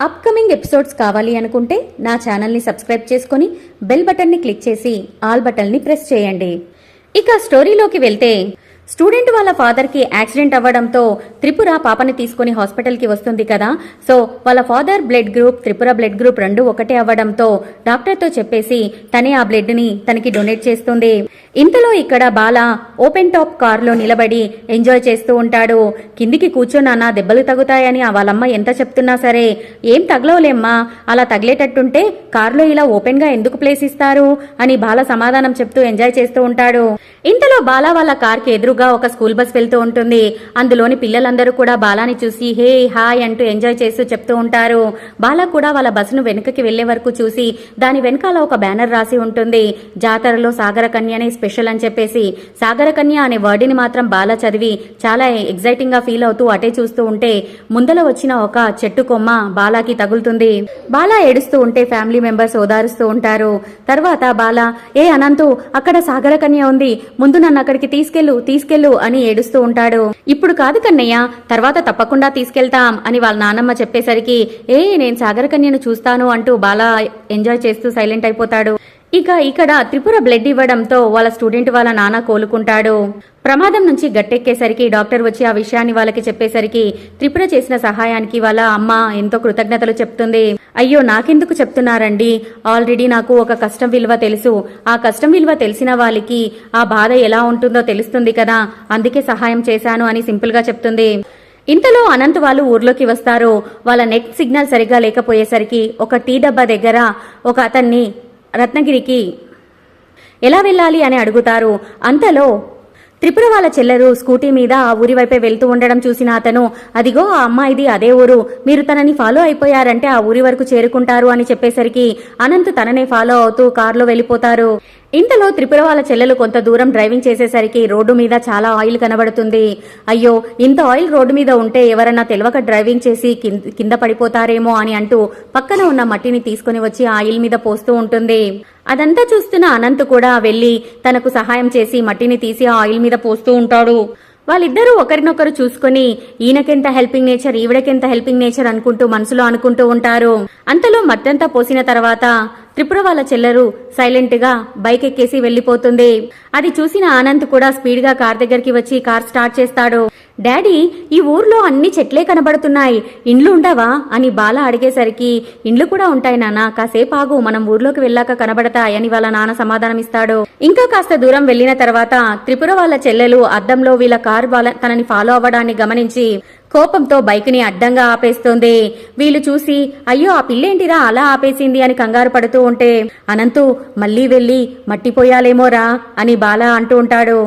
Upcoming episodes కావాలి అనుకుంటే నా ఛానల్ని సబ్స్క్రైబ్ చేసుకొని బెల్ బటన్ని క్లిక్ చేసి ఆల్ బటన్ని ప్రెస్ చేయండి. ఇక స్టోరీలోకి వెళ్తే స్టూడెంట్ వాళ్ళ ఫాదర్కి యాక్సిడెంట్ అవ్వడంతో త్రిపుర పాపని తీసుకుని హాస్పిటల్కి వస్తుంది కదా. సో వాళ్ళ father blood group Tripura blood group రెండు ఒకటే అవ్వడంతో డాక్టర్తో చెప్పేసి తనే ఆ బ్లడ్ని తనకి డొనేట్ చేస్తుంది. ఇంతలో ఇక్కడ బాల ఓపెన్ టాప్ కార్లో నిలబడి ఎంజాయ్ చేస్తూ ఉంటాడు. కిందికి కూర్చొని దెబ్బలు తగుతాయని ఆ వాళ్ళమ్మ ఎంత చెప్తున్నా సరే ఏం తగలవులేమ్మా అలా తగిలేటట్టుంటే కార్లో ఇలా ఓపెన్గా ఎందుకు ప్లేస్ ఇస్తారు? అని బాల సమాధానం చెప్తూ ఎంజాయ్ చేస్తూ ఉంటాడు. ఇంతలో బాల వాళ్ళ కార్కి ఎదురుగా ఒక స్కూల్ బస్ వెళ్తూ ఉంటుంది. అందులోని పిల్లలందరూ కూడా బాలాని చూసి హే హాయ్ అంటూ ఎంజాయ్ చేస్తూ చెప్తూ ఉంటారు. బాల కూడా వాళ్ళ బస్సును వెనుకకి వెళ్ళే వరకు చూసి దాని వెనకాల ఒక బ్యానర్ రాసి ఉంటుంది. జాతరలో సాగర స్పెషల్ అని చెప్పేసి. సాగర కన్య అనే వర్డ్ని మాత్రం బాల చదివి చాలా ఎగ్జైటింగ్గా ఫీల్ అవుతూ అటే చూస్తూ ఉంటే ముందల వచ్చిన ఒక చెట్టు కొమ్మ బాలాకి తగులుతుంది. బాలా ఏడుస్తూ ఉంటే ఫ్యామిలీ మెంబర్స్ ఓదారుస్తూ ఉంటారు. తర్వాత బాల ఏ అనంతు అక్కడ సాగర కన్య ఉంది. ముందు నన్ను అక్కడికి తీసుకెళ్ళు తీసుకెళ్ళు అని ఏడుస్తూ ఉంటాడు. ఇప్పుడు కాదు కన్నయ్య తర్వాత తప్పకుండా తీసుకెళ్తాం అని వాళ్ళ నానమ్మ చెప్పేసరికి ఏ నేను సాగర కన్యను చూస్తాను అంటూ బాలా ఎంజాయ్ చేస్తూ సైలెంట్ అయిపోతాడు. ఇక ఇక్కడ త్రిపుర బ్లడ్ ఇవ్వడంతో వాళ్ళ స్టూడెంట్ వాళ్ళ నాన్న కోలుకుంటాడు. ప్రమాదం నుంచి గట్టెక్కేసరికి డాక్టర్ వచ్చి ఆ విషయాన్ని వాళ్ళకి చెప్పేసరికి త్రిపుర చేసిన సహాయానికి వాళ్ళ అమ్మ ఎంతో కృతజ్ఞతలు చెప్తుంది. అయ్యో నాకెందుకు చెప్తున్నారండి? ఆల్రెడీ నాకు ఒక కష్టం విలువ తెలుసు. ఆ కష్టం విలువ తెలిసిన వాళ్ళకి ఆ బాధ ఎలా ఉంటుందో తెలుస్తుంది కదా. అందుకే సహాయం చేశాను అని సింపుల్గా చెప్తుంది. ఇంతలో అనంత్ వాళ్ళు ఊర్లోకి వస్తారు. వాళ్ళ నెట్ సిగ్నల్ సరిగా లేకపోయేసరికి ఒక టీ డబ్బా దగ్గర ఒక అతన్ని రత్నగిరికి ఎలా వెళ్ళాలి అని అడుగుతారు. అంతలో త్రిపుర వాళ్ళ చెల్లెలు స్కూటీ మీద ఆ ఊరి వైపే వెళ్తూ ఉండడం చూసిన అతను అదిగో ఆ అమ్మాయిది అదే ఊరు. మీరు తనని ఫాలో అయిపోయారంటే ఆ ఊరి వరకు చేరుకుంటారు అని చెప్పేసరికి అనంత్ తననే ఫాలో అవుతూ కారులో వెళ్ళిపోతారు. ఇంతలో త్రిపుర వాళ్ళ చెల్లెలు కొంత దూరం డ్రైవింగ్ చేసేసరికి రోడ్డు మీద చాలా ఆయిల్ కనబడుతుంది. అయ్యో ఇంత ఆయిల్ రోడ్డు మీద ఉంటే ఎవరన్నా తెలియక డ్రైవింగ్ చేసి కింద- కింద పడిపోతారేమో అని అంటూ పక్కన ఉన్న మట్టిని తీసుకుని వచ్చి ఆయిల్ మీద పోస్తూ ఉంటుంది. అదంతా చూస్తున్న అనంత్ కూడా వెళ్ళి తనకు సహాయం చేసి మట్టిని తీసి ఆయిల్ మీద పోస్తూ ఉంటాడు. వాళ్ళిద్దరూ ఒకరినొకరు చూసుకుని ఈయనకెంత హెల్పింగ్ నేచర్ ఈవిడకెంత హెల్పింగ్ నేచర్ అనుకుంటూ మనసులో అనుకుంటూ ఉంటారు. అంతలో మట్టంతా పోసిన తర్వాత త్రిపుర వాళ్ళ చెల్లరు సైలెంట్గా బైక్ ఎక్కేసి వెళ్ళిపోతుంది అది చూసిన ఆనంద్ కూడా స్పీడ్గా కార్ దగ్గరికి వచ్చి కార్ స్టార్ట్ చేస్తాడు. డాడీ ఈ ఊర్లో అన్ని చెట్లే కనబడుతున్నాయి. ఇండ్లు ఉండవా? అని బాల అడిగేసరికి ఇండ్లు కూడా ఉంటాయి నాన్న కాసేపు ఆగు మనం ఊర్లోకి వెళ్ళాక కనబడతాయి అని వాళ్ళ నాన్న సమాధానం ఇస్తాడు ఇంకా కాస్త దూరం వెళ్ళిన తర్వాత త్రిపుర వాళ్ళ చెల్లెలు అద్దంలో వీళ్ళ కారు వాళ్ళ తనని ఫాలో అవ్వడాన్ని గమనించి కోపంతో బైక్ని అడ్డంగా ఆపేస్తోంది. వీళ్ళు చూసి అయ్యో ఆ పిల్లేంటిరా అలా ఆపేసింది అని కంగారు పడుతూ ఉంటే అనంతు మళ్ళీ వెళ్ళి మట్టిపోయాలేమోరా అని బాల అంటూ ఉంటాడు.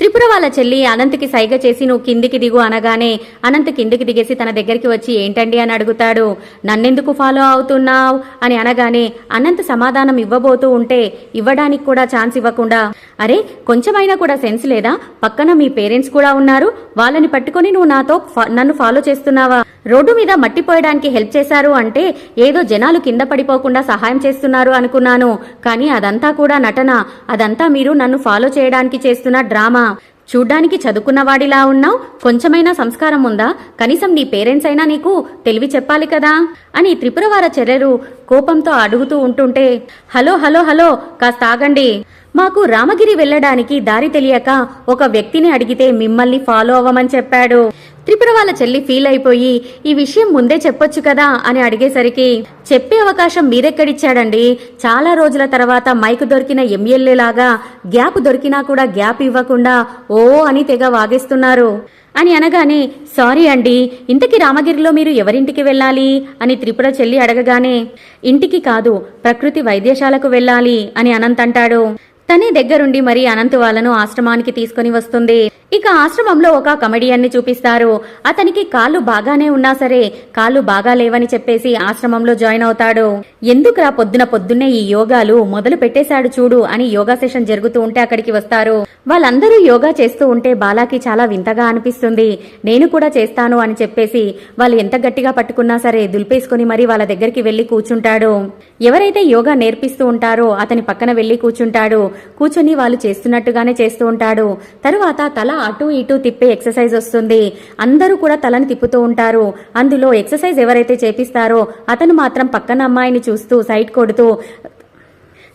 త్రిపుర వాళ్ళ చెల్లి అనంత్కి సైగ చేసి నువ్వు కిందికి దిగు అనగానే అనంత్ కిందికి దిగేసి తన దగ్గరికి వచ్చి ఏంటండి? అని అడుగుతాడు. నన్నెందుకు ఫాలో అవుతున్నావు? అని అనగానే అనంత్ సమాధానం ఇవ్వబోతూ ఉంటే ఇవ్వడానికి కూడా ఛాన్స్ ఇవ్వకుండా. అరే కొంచెమైనా కూడా సెన్స్ లేదా? పక్కన మీ పేరెంట్స్ కూడా ఉన్నారు. వాళ్ళని పట్టుకొని నువ్వు నాతో నన్ను ఫాలో చేస్తున్నావా? రోడ్డు మీద మట్టి పోయడానికి హెల్ప్ చేశారు అంటే ఏదో జనాలు కింద పడిపోకుండా సహాయం చేస్తున్నారు అనుకున్నాను. కానీ అదంతా కూడా నటన. అదంతా మీరు నన్ను ఫాలో చేయడానికి చేస్తున్న డ్రామా. చూడ్డానికి చదువుకున్నవాడిలా ఉన్నావు? కొంచెమైనా సంస్కారం ఉందా? కనీసం నీ పేరెంట్స్ అయినా నీకు తెలివి చెప్పాలి కదా? అని త్రిపురవార చెర్రెరు కోపంతో అడుగుతూ ఉంటుంటే హలో హలో హలో కాస్త ఆగండి. మాకు రామగిరి వెళ్ళడానికి దారి తెలియక ఒక వ్యక్తిని అడిగితే మిమ్మల్ని ఫాలో అవ్వమని చెప్పాడు. త్రిపుర వాళ్ళ చెల్లి ఫీల్ అయిపోయి ఈ విషయం ముందే చెప్పొచ్చు కదా? అని అడిగేసరికి చెప్పే అవకాశం మీరెక్కడిచ్చాడండి? చాలా రోజుల తర్వాత మైక్ దొరికిన ఎమ్మెల్యేలాగా గ్యాప్ దొరికినా కూడా గ్యాప్ ఇవ్వకుండా ఓ అని తెగ వాగేస్తున్నారు. అని అనగానే సారీ అండి ఇంతకి రామగిరిలో మీరు ఎవరింటికి వెళ్ళాలి? అని త్రిపుర చెల్లి అడగగానే ఇంటికి కాదు ప్రకృతి వైద్యశాలకు వెళ్ళాలి అని అనంత్ అంటాడు తనే దగ్గరుండి మరి అనంత్ వాళ్ళను ఆశ్రమానికి తీసుకుని వస్తుంది. ఇక ఆశ్రమంలో ఒక కమెడియన్ని చూపిస్తారు. అతనికి కాళ్ళు బాగానే ఉన్నా సరే కాళ్ళు బాగా లేవని చెప్పేసి ఆశ్రమంలో జాయిన్ అవుతాడు. ఎందుకురా పొద్దున పొద్దున్నే ఈ యోగాలు మొదలు పెట్టేశాడు చూడు అని యోగా సెషన్ జరుగుతూ ఉంటే అక్కడికి వస్తారు. వాళ్ళందరూ యోగా చేస్తూ ఉంటే బాలాకి చాలా వింతగా అనిపిస్తుంది. అనిపిస్తుంది నేను కూడా చేస్తాను అని చెప్పేసి వాళ్ళు ఎంత గట్టిగా పట్టుకున్నా సరే దులిపేసుకుని మరి వాళ్ళ దగ్గరికి వెళ్ళి కూర్చుంటాడు. ఎవరైతే యోగా నేర్పిస్తూ ఉంటారో అతని పక్కన వెళ్ళి కూర్చుంటాడు. కూర్చొని వాళ్ళు చేస్తున్నట్టుగానే చేస్తూ ఉంటాడు. తరువాత తల అటు ఇటు తిప్పే ఎక్సర్సైజ్ వస్తుంది. అందరూ కూడా తలని తిప్పుతూ ఉంటారు. అందులో ఎక్సర్సైజ్ ఎవరైతే చేపిస్తారో అతను మాత్రం పక్కన అమ్మాయిని చూస్తూ సైడ్ కొడుతూ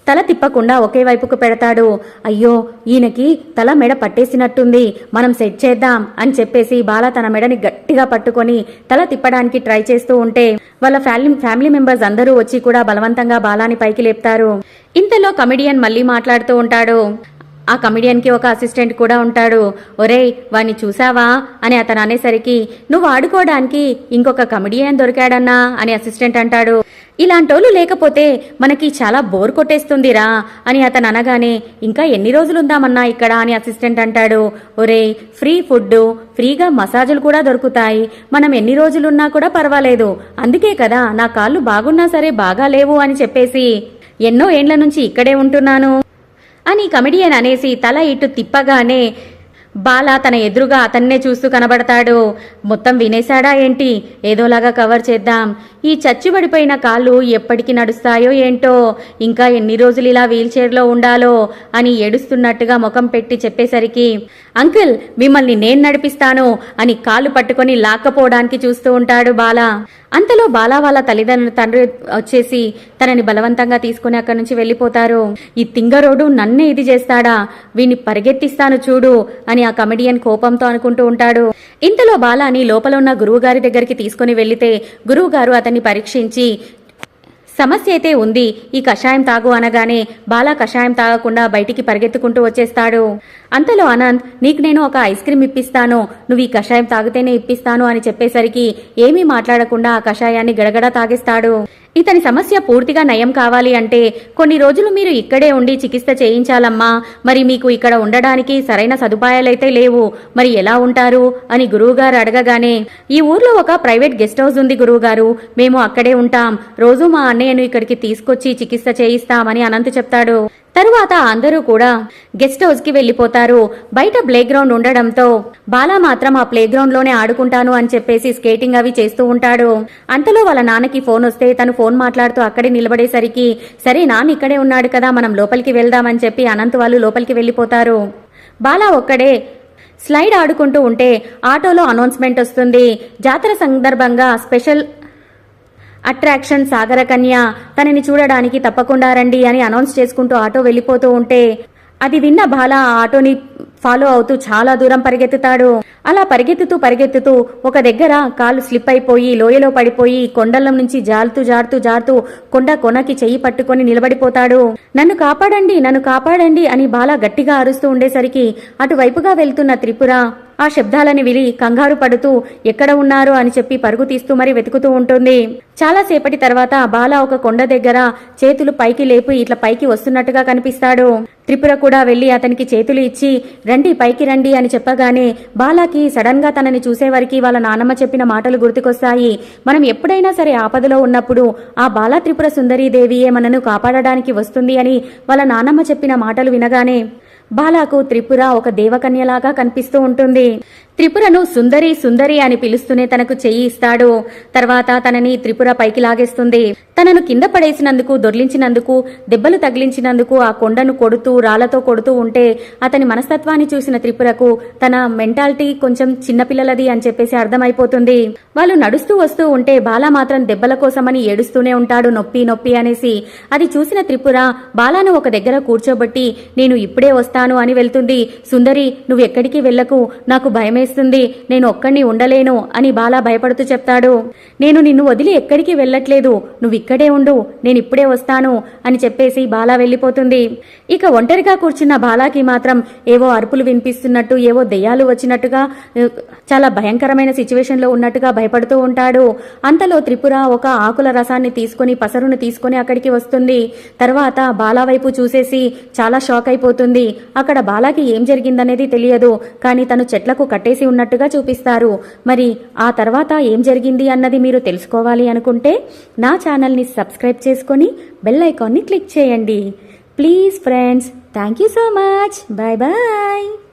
తల తిప్పకుండా ఒకే వైపుకు పెడతాడు. అయ్యో ఈయనకి తల మెడ పట్టేసినట్టుంది. మనం సెట్ చేద్దాం అని చెప్పేసి బాల తన మెడని గట్టిగా పట్టుకొని తల తిప్పడానికి ట్రై చేస్తూ ఉంటే వాళ్ళ ఫ్యామిలీ ఫ్యామిలీ మెంబర్స్ అందరూ వచ్చి కూడా బలవంతంగా బాలాని పైకి లేపుతారు. ఇంతలో కమెడియన్ మళ్ళీ మాట్లాడుతూ ఉంటాడు. ఆ కమిడియన్కి ఒక అసిస్టెంట్ కూడా ఉంటాడు. ఒరేయ్ వాణ్ణి చూసావా? అని అతను అనేసరికి నువ్వు ఆడుకోవడానికి ఇంకొక కమిడియన్ దొరికాడన్నా? అని అసిస్టెంట్ అంటాడు. ఇలాంటోళ్ళు లేకపోతే మనకి చాలా బోర్ కొట్టేస్తుందిరా అని అతను అనగానే ఇంకా ఎన్ని రోజులుందామన్నా ఇక్కడ? అని అసిస్టెంట్ అంటాడు. ఒరేయ్ ఫ్రీ ఫుడ్ ఫ్రీగా మసాజులు కూడా దొరుకుతాయి. మనం ఎన్ని రోజులున్నా కూడా పర్వాలేదు. అందుకే కదా నా కాళ్ళు బాగున్నా సరే బాగా లేవు అని చెప్పేసి ఎన్నో ఏండ్ల నుంచి ఇక్కడే ఉంటున్నాను అని కమెడియన్ అనేసి తల ఇటు తిప్పగానే బాల తన ఎదురుగా అతన్నే చూస్తూ కనబడతాడు. మొత్తం వినేశాడా ఏంటి? ఏదోలాగా కవర్ చేద్దాం. ఈ చచ్చుబడిపోయిన కాళ్ళు ఎప్పటికి నడుస్తాయో ఏంటో? ఇంకా ఎన్ని రోజులు ఇలా వీల్చైర్లో ఉండాలో? అని ఏడుస్తున్నట్టుగా ముఖం పెట్టి చెప్పేసరికి అంకుల్ మిమ్మల్ని నేను నడిపిస్తాను అని కాలు పట్టుకొని లాక్కపోవడానికి చూస్తూ ఉంటాడు బాల. అంతలో బాలా వాళ్ళ తల్లిదండ్రుల తండ్రి వచ్చేసి తనని బలవంతంగా తీసుకుని అక్కడి నుంచి వెళ్ళిపోతారు. ఈ తింగరోడు నన్నే ఇది చేస్తాడా? వీని పరిగెత్తిస్తాను చూడు అని ఆ కమెడియన్ కోపంతో అనుకుంటూ ఉంటాడు. ఇంతలో బాలాని లోపల ఉన్న గురువుగారి దగ్గరికి తీసుకుని వెళ్ళితే గురువుగారు అతన్ని పరీక్షించి సమస్య అయితే ఉంది. ఈ కషాయం తాగు అనగానే బాలా కషాయం తాగకుండా బయటికి పరిగెత్తుకుంటూ వచ్చేస్తాడు. అంతలో అనంత్ నీకు నేను ఒక ఐస్ క్రీమ్ ఇప్పిస్తాను. నువ్వు ఈ కషాయం తాగితేనే ఇప్పిస్తాను అని చెప్పేసరికి ఏమీ మాట్లాడకుండా ఆ కషాయాన్ని గడగడ తాగేస్తాడు. ఇతని సమస్య పూర్తిగా నయం కావాలి అంటే కొన్ని రోజులు మీరు ఇక్కడే ఉండి చికిత్స చేయించాలమ్మా. మరి మీకు ఇక్కడ ఉండడానికి సరైన సదుపాయాలైతే లేవు. మరి ఎలా ఉంటారు? అని గురువుగారు అడగగానే ఈ ఊర్లో ఒక ప్రైవేట్ గెస్ట్ హౌస్ ఉంది గురువుగారు. మేము అక్కడే ఉంటాం. రోజు మా అన్నయ్యను ఇక్కడికి తీసుకొచ్చి చికిత్స చేయిస్తామని అనంత్ చెప్తాడు. తరువాత అందరూ కూడా గెస్ట్ హౌస్కి వెళ్ళిపోతారు బయట ప్లే గ్రౌండ్ ఉండడంతో బాలా మాత్రం ఆ ప్లే గ్రౌండ్లోనే ఆడుకుంటాను అని చెప్పేసి స్కేటింగ్ అవి చేస్తూ ఉంటాడు. అంతలో వాళ్ళ నాన్నకి ఫోన్ వస్తే తను ఫోన్ మాట్లాడుతూ అక్కడే నిలబడేసరికి సరే నాన్న ఇక్కడే ఉన్నాడు కదా మనం లోపలికి వెళ్దామని చెప్పి అనంత్ వాళ్ళు లోపలికి వెళ్ళిపోతారు బాలా ఒక్కడే స్లైడ్ ఆడుకుంటూ ఉంటే ఆటోలో అనౌన్స్మెంట్ వస్తుంది. జాతర సందర్భంగా స్పెషల్ అట్రాక్షన్ సాగర కన్య తనని చూడడానికి తప్పకుండా రండి అని అనౌన్స్ చేసుకుంటూ ఆటో వెళ్ళిపోతూ ఉంటే అది విన్న బాల ఆ ఆటోని ఫాలో అవుతూ చాలా దూరం పరిగెత్తుతాడు. అలా పరిగెత్తుతూ పరిగెత్తుతూ ఒక దగ్గర కాలు స్లిప్ అయిపోయి లోయలో పడిపోయి కొండల నుంచి జారుతూ జారుతూ జారుతూ కొండ కొనకి చెయ్యి పట్టుకొని నిలబడిపోతాడు. నన్ను కాపాడండి నన్ను కాపాడండి అని బాల గట్టిగా అరుస్తూ ఉండేసరికి అటువైపుగా వెళ్తున్న త్రిపుర ఆ శబ్దాలని విని కంగారు పడుతూ ఎక్కడ ఉన్నారు? అని చెప్పి పరుగు తీస్తూ మరి వెతుకుతూ ఉంటుంది. చాలాసేపటి తర్వాత బాల ఒక కొండ దగ్గర చేతులు పైకి లేపి ఇట్లా పైకి వస్తున్నట్టుగా కనిపిస్తాడు. త్రిపుర కూడా వెళ్ళి అతనికి చేతులు ఇచ్చి రండి పైకి రండి అని చెప్పగానే బాలాకి సడన్గా తనని చూసేవారికి వాళ్ళ నానమ్మ చెప్పిన మాటలు గుర్తుకొస్తాయి. మనం ఎప్పుడైనా సరే ఆపదలో ఉన్నప్పుడు ఆ బాలా త్రిపుర సుందరీదేవియే మనను కాపాడడానికి వస్తుంది అని వాళ్ళ నానమ్మ చెప్పిన మాటలు వినగానే బాలాకు త్రిపుర ఒక దేవకన్యలాగా కనిపిస్తూ ఉంటుంది. త్రిపురను సుందరి సుందరి అని పిలుస్తూనే తనకు చెయ్యి ఇస్తాడు. తర్వాత తనని త్రిపుర పైకి లాగేస్తుంది. తనను కింద పడేసినందుకు దొర్లించినందుకు దెబ్బలు తగిలించినందుకు ఆ కొండను కొడుతూ రాళ్ళతో కొడుతూ ఉంటే అతని మనస్తత్వాన్ని చూసిన త్రిపురకు తన మెంటాలిటీ కొంచెం చిన్నపిల్లలది అని చెప్పేసి అర్థమైపోతుంది. వాళ్ళు నడుస్తూ వస్తూ ఉంటే బాలా మాత్రం దెబ్బల కోసమని ఏడుస్తూనే ఉంటాడు నొప్పి నొప్పి అనేసి. అది చూసిన త్రిపుర బాలాను ఒక దగ్గర కూర్చోబట్టి నేను ఇప్పుడే వస్తాను అని వెళ్తుంది. సుందరి నువ్వు ఎక్కడికి వెళ్ళకు? నాకు భయమేస్తుంది నేను ఒక్కడిని ఉండలేను అని బాలా భయపడుతూ చెప్తాడు. నేను నిన్ను వదిలి ఎక్కడికి వెళ్ళట్లేదు. నువ్వు ఇక్కడే ఉండు. నేను ఇప్పుడే వస్తాను అని చెప్పేసి బాలా వెళ్ళిపోతుంది. ఇక ఒంటరిగా కూర్చున్న బాలాకి మాత్రం ఏవో అరుపులు వినిపిస్తున్నట్టు ఏవో దెయ్యాలు వచ్చినట్టుగా చాలా భయంకరమైన సిచ్యువేషన్లో ఉన్నట్టుగా భయపడుతూ ఉంటాడు. అంతలో త్రిపుర ఒక ఆకుల రసాన్ని తీసుకొని పసరును తీసుకొని అక్కడికి వస్తుంది. తర్వాత బాలా వైపు చూసేసి చాలా షాక్ అయిపోతుంది. అక్కడ బాలాకి ఏం జరిగిందనేది తెలియదు. కానీ తను చెట్లకు చేసి ఉన్నట్టుగా చూపిస్తారు. మరి ఆ తర్వాత ఏం జరిగింది అన్నది మీరు తెలుసుకోవాలి అనుకుంటే నా ఛానల్ని సబ్స్క్రైబ్ చేసుకొని బెల్ ఐకాన్ని క్లిక్ చేయండి. Please friends thank you so much. Bye bye